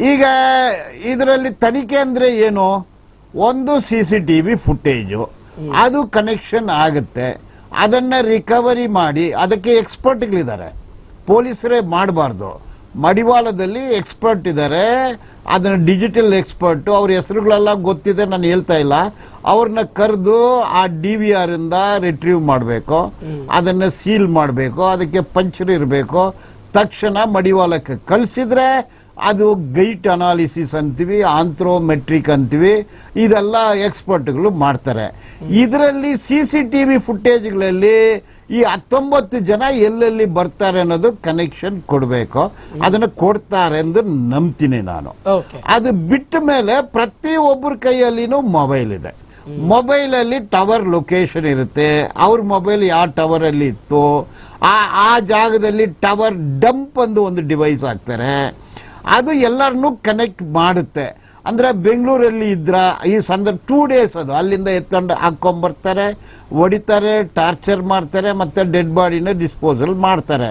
ಈಗ ಇದರಲ್ಲಿ ತನಿಖೆ ಅಂದ್ರೆ ಏನು? ಒಂದು C C T V footage ಅದು ಕನೆಕ್ಷನ್ ಆಗುತ್ತೆ. ಅದನ್ನ ರಿಕವರಿ ಮಾಡಿ ಅದಕ್ಕೆ ಎಕ್ಸ್ಪರ್ಟ್ಗಳಿದ್ದಾರೆ ಪೊಲೀಸರೇ ಮಾಡಬಾರ್ದು. ಮಡಿವಾಳದಲ್ಲಿ ಎಕ್ಸ್ಪರ್ಟ್ ಇದ್ದಾರೆ. ಅದನ್ನ ಡಿಜಿಟಲ್ ಎಕ್ಸ್ಪರ್ಟ್ ಅವ್ರ ಹೆಸರುಗಳೆಲ್ಲ ಗೊತ್ತಿದೆ ನಾನು ಹೇಳ್ತಾ ಇಲ್ಲ. ಅವ್ರನ್ನ ಕರೆದು ಆ ಡಿ ವಿ ಆರ್ ಇಂದ ರಿಟ್ರೀವ್ ಮಾಡಬೇಕು. ಅದನ್ನ ಸೀಲ್ ಮಾಡಬೇಕು. ಅದಕ್ಕೆ ಪಂಚರ್ ಇರಬೇಕು. ತಕ್ಷಣ ಮಡಿವಾಳಕ್ಕೆ ಕಳಿಸಿದ್ರೆ ಅದು ಗೈಟ್ ಅನಾಲಿಸಿಸ್ ಅಂತೀವಿ ಆಂಥ್ರೋಮೆಟ್ರಿಕ್ ಅಂತೀವಿ ಇದೆಲ್ಲ ಎಕ್ಸ್ಪರ್ಟ್ಗಳು ಮಾಡ್ತಾರೆ. ಇದರಲ್ಲಿ ಸಿ ಸಿ ಟಿ ವಿ ಫುಟೇಜ್ಗಳಲ್ಲಿ ಈ ಹತ್ತೊಂಬತ್ತು ಜನ ಎಲ್ಲೆಲ್ಲಿ ಬರ್ತಾರೆ ಅನ್ನೋದು ಕನೆಕ್ಷನ್ ಕೊಡಬೇಕು. ಅದನ್ನು ಕೊಡ್ತಾರೆ ಎಂದು ನಂಬ್ತೀನಿ ನಾನು. ಅದು ಬಿಟ್ಟ ಮೇಲೆ ಪ್ರತಿ ಒಬ್ಬರ ಕೈಯಲ್ಲಿನೂ ಮೊಬೈಲ್ ಇದೆ. ಮೊಬೈಲಲ್ಲಿ ಟವರ್ ಲೊಕೇಶನ್ ಇರುತ್ತೆ. ಅವ್ರ ಮೊಬೈಲ್ ಯಾವ ಟವರಲ್ಲಿ ಇತ್ತು ಆ ಆ ಜಾಗದಲ್ಲಿ ಟವರ್ ಡಂಪ್ ಅಂದು ಒಂದು ಡಿವೈಸ್ ಹಾಕ್ತಾರೆ. ಅದು ಎಲ್ಲರನ್ನೂ ಕನೆಕ್ಟ್ ಮಾಡುತ್ತೆ. ಅಂದರೆ ಬೆಂಗಳೂರಲ್ಲಿ ಇದ್ರ ಈ ಸಂದರ್ಭ ಟೂ ಡೇಸ್ ಅದು. ಅಲ್ಲಿಂದ ಎತ್ಕೊಂಡು ಹಾಕ್ಕೊಂಬರ್ತಾರೆ, ಹೊಡಿತಾರೆ ಟಾರ್ಚರ್ ಮಾಡ್ತಾರೆ, ಮತ್ತು ಡೆಡ್ ಬಾಡಿನ ಡಿಸ್ಪೋಸಲ್ ಮಾಡ್ತಾರೆ.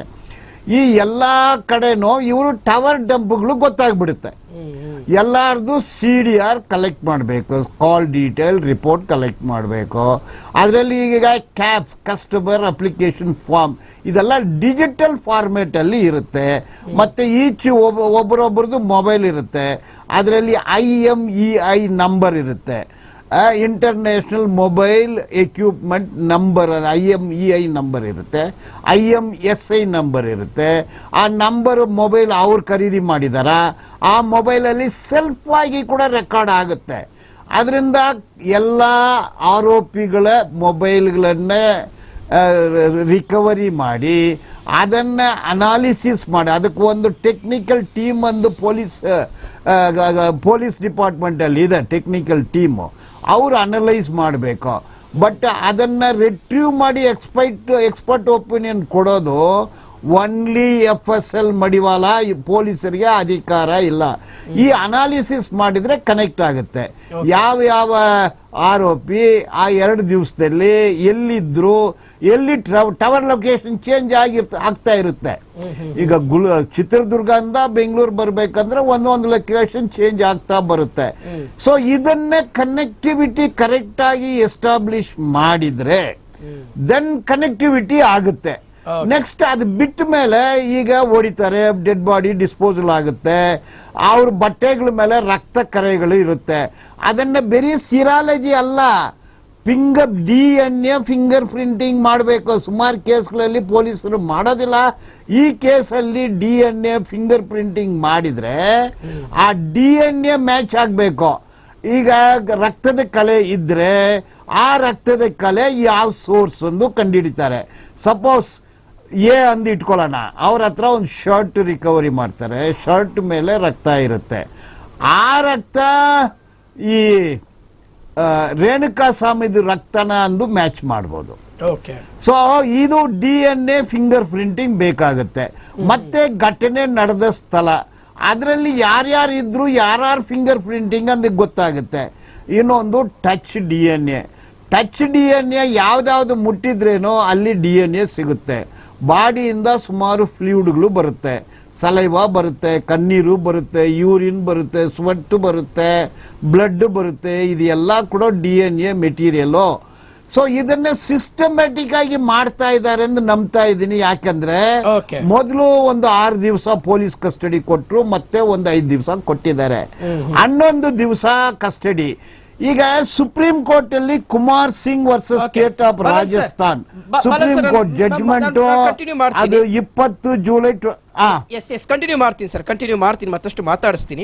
ಈ ಎಲ್ಲ ಕಡೆನೂ ಇವರು ಟವರ್ ಡಂಪ್ಗಳು ಗೊತ್ತಾಗ್ಬಿಡುತ್ತೆ. ಎಲ್ಲಾರ್ದು ಸಿ ಡಿ ಆರ್ ಕಲೆಕ್ಟ್ ಮಾಡಬೇಕು ಕಾಲ್ ಡೀಟೇಲ್ ರಿಪೋರ್ಟ್ ಕಲೆಕ್ಟ್ ಮಾಡಬೇಕು. ಅದರಲ್ಲಿ ಈಗ ಕ್ಯಾಪ್ ಕಸ್ಟಮರ್ ಅಪ್ಲಿಕೇಶನ್ ಫಾರ್ಮ್ ಇದೆಲ್ಲ ಡಿಜಿಟಲ್ ಫಾರ್ಮೇಟಲ್ಲಿ ಇರುತ್ತೆ. ಮತ್ತು ಈಚ್ ಒಬ್ಬ ಒಬ್ಬರೊಬ್ಬರದು ಮೊಬೈಲ್ ಇರುತ್ತೆ. ಅದರಲ್ಲಿ I M E I number ಇರುತ್ತೆ. International mobile equipment number I M E I number ಇರುತ್ತೆ I M S I number ಇರುತ್ತೆ. ಆ ನಂಬರ್ ಮೊಬೈಲ್ ಅವ್ರು ಖರೀದಿ ಮಾಡಿದಾರ? ಆ ಮೊಬೈಲಲ್ಲಿ ಸೆಲ್ಫ್ ಆಗಿ ಕೂಡ ರೆಕಾರ್ಡ್ ಆಗುತ್ತೆ. ಅದರಿಂದ ಎಲ್ಲ ಆರೋಪಿಗಳ ಮೊಬೈಲ್ಗಳನ್ನೇ ರಿಕವರಿ ಮಾಡಿ, ಅದನ್ನ ಅನಾಲಿಸಿಸ್ ಮಾಡಿ. ಅದಕ್ಕೆ ಒಂದು ಟೆಕ್ನಿಕಲ್ ಟೀಮ್ ಒಂದು ಪೊಲೀಸ್ ಪೊಲೀಸ್ ಡಿಪಾರ್ಟ್ಮೆಂಟ್ ಅಲ್ಲಿ ಇದೆ ಟೆಕ್ನಿಕಲ್ ಟೀಮು ಅವ್ರು ಅನಲೈಸ್ ಮಾಡಬೇಕು. ಬಟ್ ಅದನ್ನ ರಿಟ್ರೀವ್ ಮಾಡಿ ಎಕ್ಸ್ಪೈಟ್ ಎಕ್ಸ್ಪರ್ಟ್ ಒಪಿನಿಯನ್ ಕೊಡೋದು only F S L Madiwala ಪೊಲೀಸರಿಗೆ ಅಧಿಕಾರ ಇಲ್ಲ. ಈ ಅನಾಲಿಸಿಸ್ ಮಾಡಿದ್ರೆ ಕನೆಕ್ಟ್ ಆಗುತ್ತೆ. ಯಾವ ಯಾವ ಆರೋಪಿ ಆ ಎರಡು ದಿವಸದಲ್ಲಿ ಎಲ್ಲಿದ್ರು ಎಲ್ಲಿ ಟವರ್ ಲೊಕೇಶನ್ ಚೇಂಜ್ ಆಗಿರ್ತ ಆಗ್ತಾ ಇರುತ್ತೆ. ಈಗ ಗುಲ್ ಚಿತ್ರದುರ್ಗದಿಂದ ಬೆಂಗಳೂರು ಬರ್ಬೇಕಂದ್ರೆ ಒಂದೊಂದು ಲೊಕೇಶನ್ ಚೇಂಜ್ ಆಗ್ತಾ ಬರುತ್ತೆ. ಸೊ ಇದನ್ನೇ ಕನೆಕ್ಟಿವಿಟಿ ಕರೆಕ್ಟ್ ಆಗಿ ಎಸ್ಟಾಬ್ಲಿಷ್ ಮಾಡಿದ್ರೆ ದೆನ್ ಕನೆಕ್ಟಿವಿಟಿ ಆಗುತ್ತೆ. ನೆಕ್ಸ್ಟ್ ಅದು ಬಿಟ್ಟ ಮೇಲೆ ಈಗ ಹೊಡಿತಾರೆ ಡೆಡ್ ಬಾಡಿ ಡಿಸ್ಪೋಸಲ್ ಆಗುತ್ತೆ. ಅವ್ರ ಬಟ್ಟೆಗಳ ಮೇಲೆ ರಕ್ತ ಕರೆಗಳು ಇರುತ್ತೆ. ಅದನ್ನ ಬರೀ ಸಿರಾಲಜಿ ಅಲ್ಲ finger D N A finger printing ಮಾಡಬೇಕು. ಸುಮಾರು ಕೇಸ್ಗಳಲ್ಲಿ ಪೊಲೀಸರು ಮಾಡೋದಿಲ್ಲ. ಈ ಕೇಸಲ್ಲಿ D N A finger printing ಮಾಡಿದರೆ ಆ ಡಿ ಎನ್ ಎ ಮ್ಯಾಚ್ ಆಗಬೇಕು. ಈಗ ರಕ್ತದ ಕಲೆ ಇದ್ದರೆ ಆ ರಕ್ತದ ಕಲೆ ಯಾವ ಸೋರ್ಸ್ ಒಂದು ಕಂಡುಹಿಡಿತಾರೆ ಸಪೋಸ್ ಎ ಅಂದು ಇಟ್ಕೊಳ್ಳೋಣ. ಅವ್ರ ಹತ್ರ ಒಂದು ಶರ್ಟ್ ರಿಕವರಿ ಮಾಡ್ತಾರೆ. ಶರ್ಟ್ ಮೇಲೆ ರಕ್ತ ಇರುತ್ತೆ. ಆ ರಕ್ತ ಈ ರೇಣುಕಾ ಸ್ವಾಮಿದು ರಕ್ತನ ಅಂದು ಮ್ಯಾಚ್ ಮಾಡ್ಬೋದು. ಓಕೆ. ಸೊ ಇದು D N A finger printing ಬೇಕಾಗುತ್ತೆ. ಮತ್ತೆ ಘಟನೆ ನಡೆದ ಸ್ಥಳ. ಅದರಲ್ಲಿ ಯಾರ್ಯಾರು ಇದ್ರು ಯಾರ್ಯಾರು ಫಿಂಗರ್ ಪ್ರಿಂಟಿಂಗ್ ಅಂತ ಗೊತ್ತಾಗುತ್ತೆ. ಇನ್ನೊಂದು touch D N A. Touch D N A ಯಾವ್ದಾವ್ದು ಮುಟ್ಟಿದ್ರೇನೋ ಅಲ್ಲಿ ಡಿ ಎನ್ ಎ ಸಿಗುತ್ತೆ. ಬಾಡಿಯಿಂದ ಸುಮಾರು ಫ್ಲೂಯಿಡ್ಗಳು ಬರುತ್ತೆ. ಸಲೈವ ಬರುತ್ತೆ ಕಣ್ಣೀರು ಬರುತ್ತೆ ಯೂರಿನ್ ಬರುತ್ತೆ ಸ್ವೆಟ್ ಬರುತ್ತೆ ಬ್ಲಡ್ ಬರುತ್ತೆ ಇದೆಲ್ಲ ಕೂಡ D N A material. So ಇದನ್ನ ಸಿಸ್ಟಮ್ಯಾಟಿಕ್ ಆಗಿ ಮಾಡ್ತಾ ಇದ್ದಾರೆ ಎಂದು ನಂಬ್ತಾ ಇದ್ದೀನಿ. ಯಾಕಂದ್ರೆ. ಮೊದಲು ಒಂದು ಆರು ದಿವಸ ಪೊಲೀಸ್ ಕಸ್ಟಡಿ ಕೊಟ್ಟರು ಮತ್ತೆ ಒಂದು ಐದು ದಿವಸ ಕೊಟ್ಟಿದ್ದಾರೆ. ಹನ್ನೊಂದು ದಿವಸ ಕಸ್ಟಡಿ. ಈಗ ಸುಪ್ರೀಂ ಕೋರ್ಟ್ ಅಲ್ಲಿ Kumar Singh versus. State of Rajasthan supreme court judgement ಅದು ಇಪ್ಪತ್ತು ಜುಲೈ ಎಸ್ ಎಸ್ ಕಂಟಿನ್ಯೂ ಮಾಡ್ತೀನಿ ಸರ್ ಕಂಟಿನ್ಯೂ ಮಾಡ್ತೀನಿ ಮತ್ತಷ್ಟು ಮಾತಾಡಿಸ್ತೀನಿ.